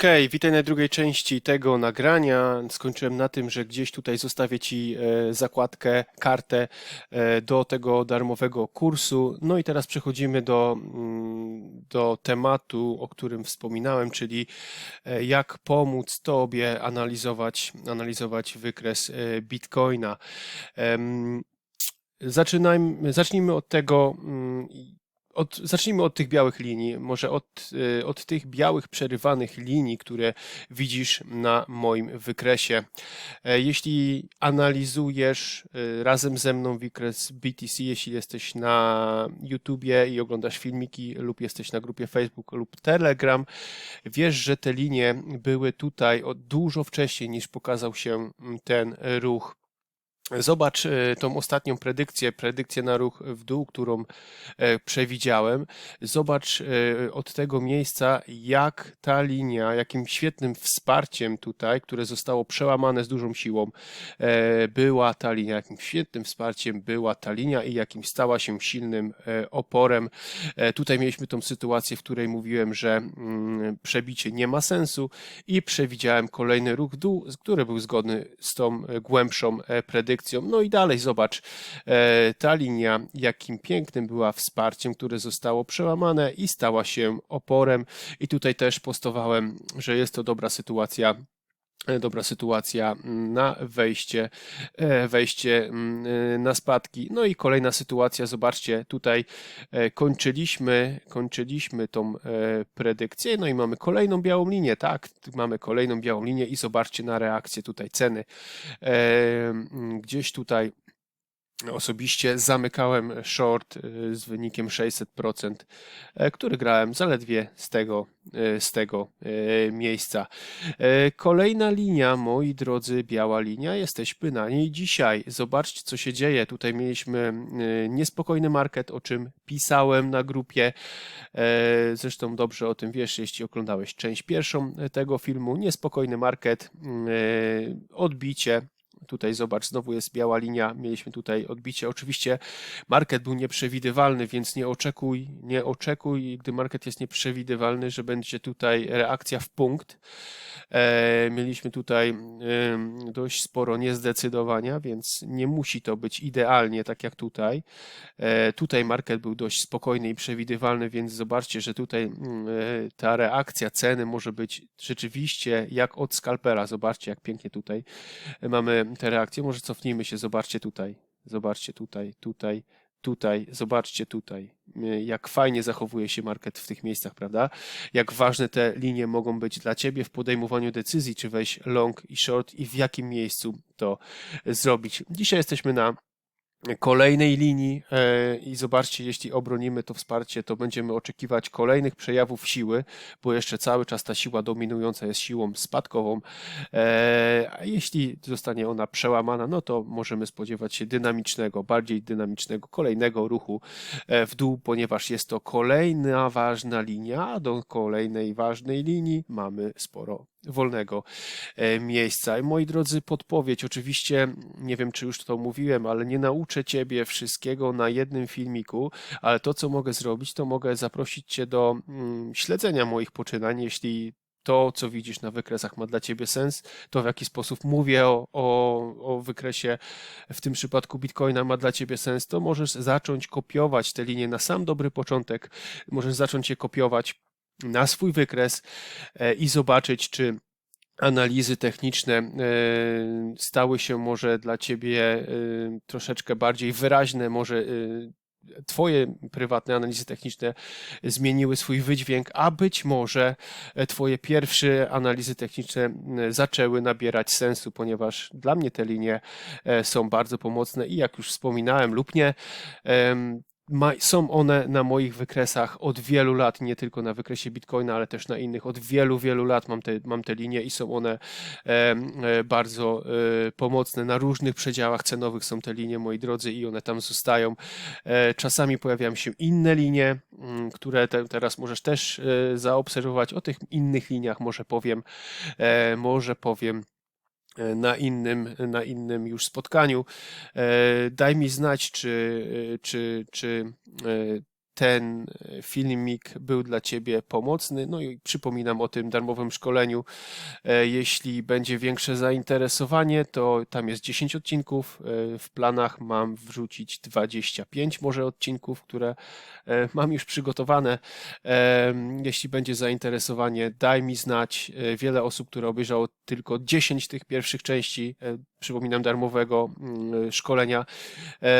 Okej, witaj na drugiej części tego nagrania. Skończyłem na tym, że gdzieś tutaj zostawię Ci e, zakładkę, kartę e, do tego darmowego kursu. No i teraz przechodzimy do, mm, do tematu, o którym wspominałem, czyli e, jak pomóc Tobie analizować, analizować wykres Bitcoina. Zaczynajmy, zacznijmy od tego, mm, od, zacznijmy od tych białych linii, może od, y, od tych białych przerywanych linii, które widzisz na moim wykresie. E, Jeśli analizujesz y, razem ze mną wykres BTC, jeśli jesteś na YouTubie i oglądasz filmiki lub jesteś na grupie Facebook lub Telegram, wiesz, że te linie były tutaj dużo wcześniej niż pokazał się mm, ten ruch. Zobacz e, tą ostatnią predykcję, predykcję na ruch w dół, którą e, przewidziałem. Zobacz e, od tego miejsca, jak ta linia, jakim świetnym wsparciem tutaj, które zostało przełamane z dużą siłą, była ta linia, jakim świetnym wsparciem była ta linia i jakim stała się silnym oporem. Tutaj mieliśmy tą sytuację, w której mówiłem, że mm, przebicie nie ma sensu i przewidziałem kolejny ruch w dół, który był zgodny z tą głębszą predykcją No i dalej zobacz, e, ta linia, jakim pięknym była wsparciem, które zostało przełamane i stała się oporem. I tutaj też postowałem, że jest to dobra sytuacja dobra sytuacja mm, na wejście, e, wejście mm, e, na spadki. No i kolejna sytuacja, zobaczcie, tutaj kończyliśmy, kończyliśmy tą predykcję, no i mamy kolejną białą linię, tak, mamy kolejną białą linię i zobaczcie na reakcję tutaj ceny. Gdzieś tutaj Osobiście zamykałem short y, z wynikiem 600%, e, który grałem zaledwie z tego, e, z tego e, miejsca. Kolejna linia, moi drodzy, biała linia, jesteśmy na niej dzisiaj. Zobaczcie, co się dzieje. Tutaj mieliśmy niespokojny market, o czym pisałem na grupie. Zresztą dobrze o tym wiesz, jeśli oglądałeś część pierwszą tego filmu. Niespokojny market, odbicie Tutaj zobacz, znowu jest biała linia, mieliśmy tutaj odbicie. Oczywiście market był nieprzewidywalny, więc nie oczekuj, nie oczekuj, gdy market jest nieprzewidywalny, że będzie tutaj reakcja w punkt. E, mieliśmy tutaj dość sporo niezdecydowania, więc nie musi to być idealnie tak jak tutaj. E, tutaj market był dość spokojny i przewidywalny, więc zobaczcie, że tutaj mm, e, ta reakcja ceny może być rzeczywiście jak od skalpera. Zobaczcie, jak pięknie tutaj mamy te reakcje. Może cofnijmy się, zobaczcie tutaj, zobaczcie tutaj, tutaj, tutaj, zobaczcie tutaj, jak fajnie zachowuje się market w tych miejscach, prawda? Jak ważne te linie mogą być dla Ciebie w podejmowaniu decyzji, czy wejść long i short i w jakim miejscu to zrobić. Dzisiaj jesteśmy na kolejnej linii e, i zobaczcie, jeśli obronimy to wsparcie, to będziemy oczekiwać kolejnych przejawów siły, bo jeszcze cały czas ta siła dominująca jest siłą spadkową, e, a jeśli zostanie ona przełamana, no to możemy spodziewać się dynamicznego, bardziej dynamicznego, kolejnego ruchu e, w dół, ponieważ jest to kolejna ważna linia, a do kolejnej ważnej linii mamy sporo wolnego e, miejsca. Moi drodzy, podpowiedź. Oczywiście, nie wiem, czy już to mówiłem, ale nie nauczę Ciebie wszystkiego na jednym filmiku, ale to, co mogę zrobić, to mogę zaprosić Cię do mm, śledzenia moich poczynań, jeśli to, co widzisz na wykresach, ma dla Ciebie sens, to w jaki sposób mówię o, o, o wykresie, w tym przypadku Bitcoina, ma dla Ciebie sens, to możesz zacząć kopiować te linie na sam dobry początek, możesz zacząć je kopiować na swój wykres e, i zobaczyć, czy analizy techniczne e, stały się może dla ciebie e, troszeczkę bardziej wyraźne, może Twoje prywatne analizy techniczne zmieniły swój wydźwięk, a być może Twoje pierwsze analizy techniczne zaczęły nabierać sensu, ponieważ dla mnie te linie są bardzo pomocne i jak już wspominałem lub nie, ma, są one na moich wykresach od wielu lat, nie tylko na wykresie Bitcoina, ale też na innych. Od wielu, wielu lat mam te, mam te linie i są one e, e, bardzo e, pomocne. Na różnych przedziałach cenowych są te linie, moi drodzy, i one tam zostają. E, czasami pojawiają się inne linie, m, mm, które te, teraz możesz też e, zaobserwować. O tych innych liniach może powiem, e, może powiem na innym, na innym już spotkaniu. E, daj mi znać, czy, czy, czy ten filmik był dla Ciebie pomocny. No i przypominam o tym darmowym szkoleniu. E, Jeśli będzie większe zainteresowanie, to tam jest 10 odcinków. E, W planach mam wrzucić 25 może odcinków, które e, mam już przygotowane. E, Jeśli będzie zainteresowanie, daj mi znać. E, Wiele osób, które obejrzało tylko 10 tych pierwszych części, e, przypominam, darmowego mm, szkolenia, e,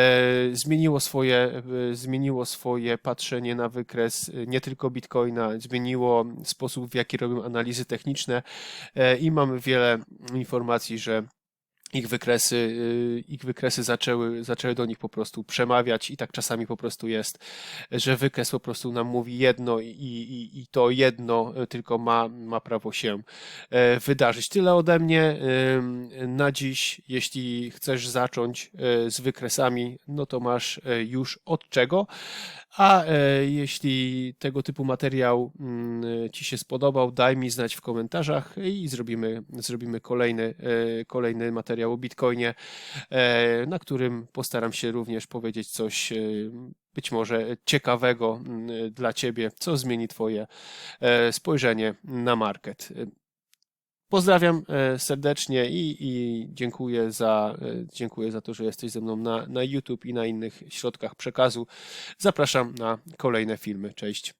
zmieniło swoje, e, zmieniło swoje patrzenie na wykres e, nie tylko Bitcoina, zmieniło sposób, w jaki robią analizy techniczne i mamy wiele informacji, że ich wykresy, y, ich wykresy zaczęły, zaczęły do nich po prostu przemawiać i tak czasami po prostu jest, że wykres po prostu nam mówi jedno i, i, i to jedno tylko ma, ma prawo się e, wydarzyć. Tyle ode mnie na dziś. Jeśli chcesz zacząć e, z wykresami, no to masz e, już od czego. A jeśli tego typu materiał mm, Ci się spodobał, daj mi znać w komentarzach i zrobimy, zrobimy kolejny, kolejny materiał o Bitcoinie, e, na którym postaram się również powiedzieć coś e, być może ciekawego mm, dla Ciebie, co zmieni Twoje e, spojrzenie na market. Pozdrawiam serdecznie i, i dziękuję, za, dziękuję za to, że jesteś ze mną na, na YouTube i na innych środkach przekazu. Zapraszam na kolejne filmy. Cześć.